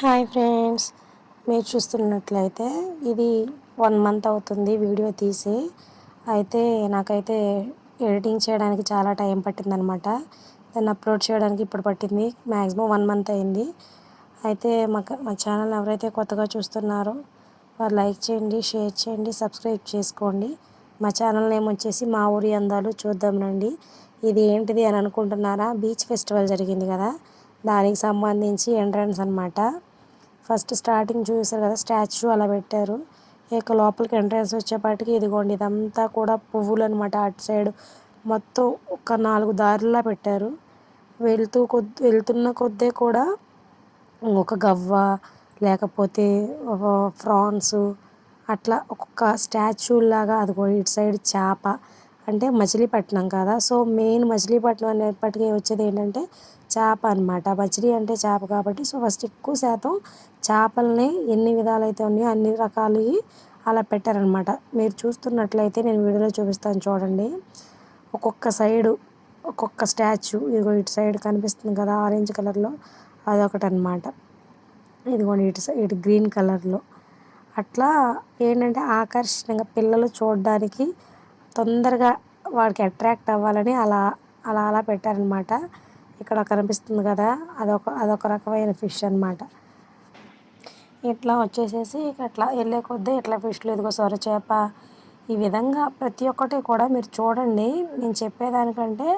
Hi friends మీరు చూస్తున్నట్లయితే ఇది వన్ మంత్ అవుతుంది వీడియో తీసి. అయితే నాకైతే ఎడిటింగ్ చేయడానికి చాలా టైం పట్టిందనమాట. దాన్ని అప్లోడ్ చేయడానికి ఇప్పుడు పట్టింది మ్యాక్సిమం వన్ మంత్ అయింది. అయితే మా మా ఛానల్ ఎవరైతే కొత్తగా చూస్తున్నారో వారు లైక్ చేయండి షేర్ చేయండి సబ్స్క్రైబ్ చేసుకోండి. మా ఛానల్ నేమ్ వచ్చేసి మా ఊరి అందాలు చూద్దాం రండి ఇది ఏంటిది అని అనుకుంటున్నారా? బీచ్ ఫెస్టివల్ జరిగింది కదా దానికి సంబంధించి ఎంట్రన్స్ అనమాట ఫస్ట్ స్టార్టింగ్ చూసారు కదా స్టాచ్యూ అలా పెట్టారు. ఇక లోపలికి ఎంట్రన్స్ వచ్చేపాటికి ఇదిగోండి ఇదంతా కూడా పువ్వులు అనమాట అటు సైడ్. మొత్తం ఒక నాలుగు దారులా పెట్టారు. వెళ్తూ కొద్ది వెళ్తున్న కొద్దే కూడా ఒక గవ్వ లేకపోతే ఫ్రాన్స్ అట్లా ఒక్కొక్క స్టాచ్యూ లాగా అదిగో ఇటు సైడ్ చేప. అంటే మచిలీపట్నం కదా సో మెయిన్ మచిలీపట్నం అనేప్పటికీ వచ్చేది ఏంటంటే చేప అనమాట పచ్చడి అంటే చేప కాబట్టి సో ఫస్ట్ ఎక్కువ శాతం చేపల్ని ఎన్ని విధాలైతే ఉన్నాయో అన్ని రకాలు అలా పెట్టారనమాట మీరు చూస్తున్నట్లయితే నేను వీడియోలో చూపిస్తాను చూడండి. ఒక్కొక్క సైడు ఒక్కొక్క స్టాచ్యూ ఇదిగో ఇటు సైడ్ కనిపిస్తుంది కదా ఆరెంజ్ కలర్లో అదొకటి అనమాట ఇదిగోండి ఇటు సైడ్ ఇటు గ్రీన్ కలర్లో. అట్లా ఏంటంటే ఆకర్షణగా పిల్లలు చూడడానికి తొందరగా వాడికి అట్రాక్ట్ అవ్వాలని అలా అలా అలా పెట్టారనమాట ఇక్కడ కనిపిస్తుంది కదా అదొక అదొక రకమైన ఫిష్ అనమాట ఇట్లా వచ్చేసేసి ఇట్లా వెళ్ళే కొద్దీ ఇట్లా ఫిష్లు ఇదిగో సొరచేప ఈ విధంగా ప్రతి ఒక్కటి కూడా మీరు చూడండి. నేను చెప్పేదానికంటే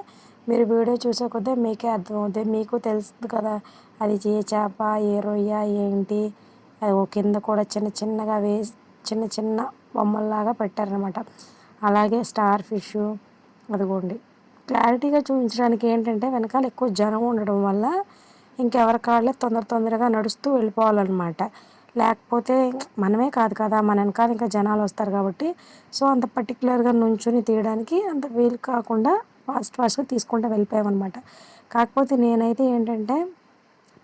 మీరు వీడియో చూసే కొద్దీ మీకే అర్థమవుతుంది మీకు తెలుస్తుంది కదా అది ఏ చేప ఏ రొయ్య ఏంటి? అది కింద కూడా చిన్న చిన్నగా వేసి చిన్న చిన్న బొమ్మల్లాగా పెట్టారనమాట అలాగే స్టార్ ఫిష్ అదిగోండి. క్లారిటీగా చూపించడానికి ఏంటంటే వెనకాల ఎక్కువ జనం ఉండడం వల్ల ఇంకెవరి కాళ్ళే తొందర తొందరగా నడుస్తూ వెళ్ళిపోవాలన్నమాట. లేకపోతే మనమే కాదు కదా మన వెనకాల ఇంకా జనాలు వస్తారు కాబట్టి. సో అంత పర్టికులర్గా నుంచుని తీయడానికి అంత వీలు కాకుండా ఫాస్ట్ ఫాస్ట్గా తీసుకుంటూ వెళ్ళిపోయామన్నమాట. కాకపోతే నేనైతే ఏంటంటే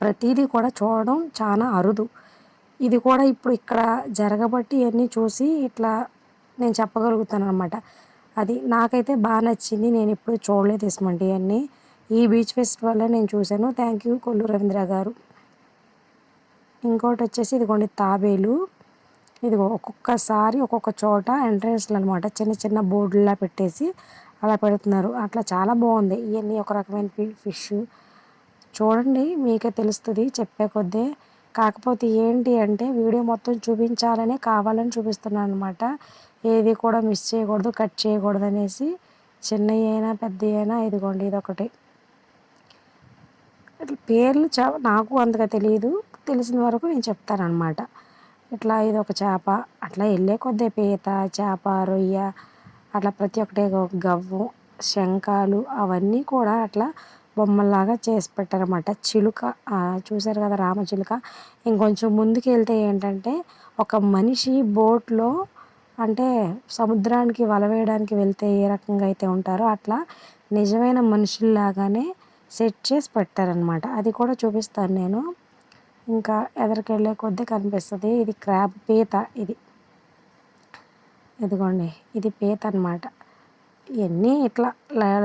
ప్రతిదీ కూడా చూడడం చాలా అరుదు. ఇది కూడా ఇప్పుడు ఇక్కడ జరగబట్టి ఇవన్నీ చూసి ఇట్లా నేను చెప్పగలుగుతాను అనమాట అది నాకైతే బాగా నచ్చింది. నేను ఎప్పుడు చూడలేదు ఇస్మంటి అన్నీ. ఈ బీచ్ ఫెస్టివల్ నేను చూశాను. థ్యాంక్ యూ కొల్లు రవీంద్ర గారు. ఇంకోటి వచ్చేసి ఇదిగోండి తాబేలు. ఇదిగో ఒక్కొక్కసారి ఒక్కొక్క చోట ఎంట్రన్స్లు అనమాట చిన్న చిన్న బోర్డులా పెట్టేసి అలా పెడుతున్నారు. అట్లా చాలా బాగుంది. ఇవన్నీ ఒక రకమైన ఫిష్ చూడండి మీకే తెలుస్తుంది. చెప్పే కొద్దీ కాకపోతే ఏంటి అంటే వీడియో మొత్తం చూపించాలనే కావాలని చూపిస్తున్నాను అనమాట ఏది కూడా మిస్ చేయకూడదు కట్ చేయకూడదు అనేసి చిన్నవి అయినా పెద్ద అయినా ఇదిగోండి ఇది ఒకటి పేర్లు చ నాకు అంతగా తెలియదు తెలిసిన వరకు నేను చెప్తానమాట ఇట్లా ఇది ఒక చేప అట్లా వెళ్ళే కొద్ది పీత చేప రొయ్య అట్లా ప్రతి ఒక్కటి గవ్వు శంఖాలు అవన్నీ కూడా అట్లా బొమ్మల్లాగా చేసి పెట్టారన్నమాట. చిలుక చూసారు కదా రామ చిలుక? ఇంకొంచెం ముందుకు వెళ్తే ఏంటంటే ఒక మనిషి బోట్లో అంటే సముద్రానికి వల వేయడానికి వెళ్తే ఏ రకంగా అయితే ఉంటారో అట్లా నిజమైన మనుషుల్లాగానే సెట్ చేసి పెట్టారనమాట అది కూడా చూపిస్తాను నేను. ఇంకా ఎదరికెళ్ళే కొద్దీ కనిపిస్తుంది. ఇది క్రాబ్ పీత ఇది. ఇదిగోండి ఇది పీత అనమాట ఇవన్నీ ఇట్లా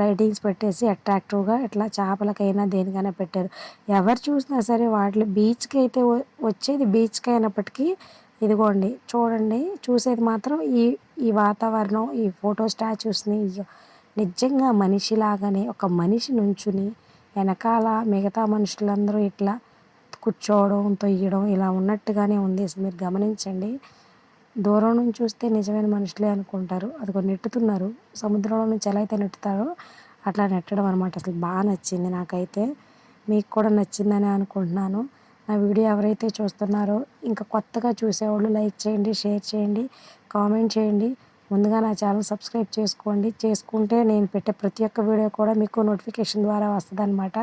లైటింగ్స్ పెట్టేసి అట్రాక్టివ్గా ఇట్లా చేపలకైనా దేనికైనా పెట్టారు. ఎవరు చూసినా సరే వాటిలో బీచ్కి అయితే వచ్చేది బీచ్కి అయినప్పటికీ ఇదిగోండి చూడండి చూసేది మాత్రం ఈ ఈ వాతావరణం ఈ ఫోటో స్టాచ్యూస్ని నిజంగా మనిషిలాగానే ఒక మనిషి నుంచుని వెనకాల మిగతా మనుషులందరూ ఇట్లా కూర్చోవడం తొయ్యడం ఇలా ఉన్నట్టుగానే ఉంది. మీరు గమనించండి. దూరం నుంచి చూస్తే నిజమైన మనుషులే అనుకుంటారు. అది కొన్ని నెట్టుతున్నారు. సముద్రంలో నుంచి ఎలా అయితే నెట్టుతారో అట్లా నెట్టడం అనమాట అసలు బాగా నచ్చింది నాకైతే. మీకు కూడా నచ్చిందని అనుకుంటున్నాను. నా వీడియో ఎవరైతే చూస్తున్నారో ఇంకా కొత్తగా చూసేవాళ్ళు లైక్ చేయండి షేర్ చేయండి కామెంట్ చేయండి. ముందుగా నా ఛానల్ సబ్స్క్రైబ్ చేసుకోండి. చేసుకుంటే నేను పెట్టే ప్రతి ఒక్క వీడియో కూడా మీకు నోటిఫికేషన్ ద్వారా వస్తుంది అనమాట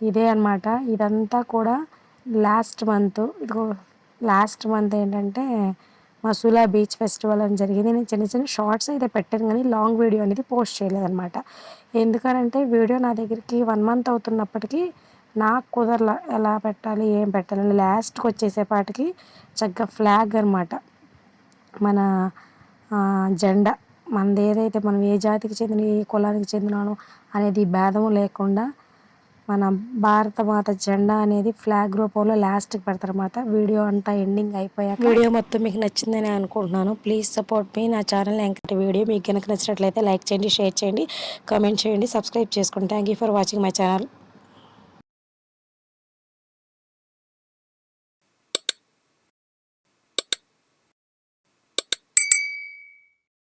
ఇదే అనమాట ఇదంతా కూడా లాస్ట్ మంత్. ఇదిగో లాస్ట్ మంత్ ఏంటంటే మసూలా బీచ్ ఫెస్టివల్ అని జరిగింది. నేను చిన్న చిన్న షార్ట్స్ అయితే పెట్టాను కానీ లాంగ్ వీడియో అనేది పోస్ట్ చేయలేదన్నమాట. ఎందుకనంటే వీడియో నా దగ్గరికి వన్ మంత్ అవుతున్నప్పటికీ నాకు కుదరల ఎలా పెట్టాలి ఏం పెట్టాలని లాస్ట్కి వచ్చేసేపాటికి చక్కగా ఫ్లాగ్ అనమాట మన జెండా మనది ఏదైతే మనం ఏ జాతికి చెందిన ఏ కులానికి చెందినానో అనేది భేదము లేకుండా మన భారత మాత జెండా అనేది ఫ్లాగ్ రూపంలో లాస్ట్కి పెడతారన్నమాట. వీడియో అంతా ఎండింగ్ అయిపోయాక వీడియో మొత్తం మీకు నచ్చిందని అనుకుంటున్నాను. ప్లీజ్ సపోర్ట్ మీ నా ఛానల్ ఎంకటి వీడియో. మీకు కనుక నచ్చినట్లయితే లైక్ చేయండి షేర్ చేయండి కామెంట్ చేయండి సబ్స్క్రైబ్ చేసుకోండి thank you for watching my channel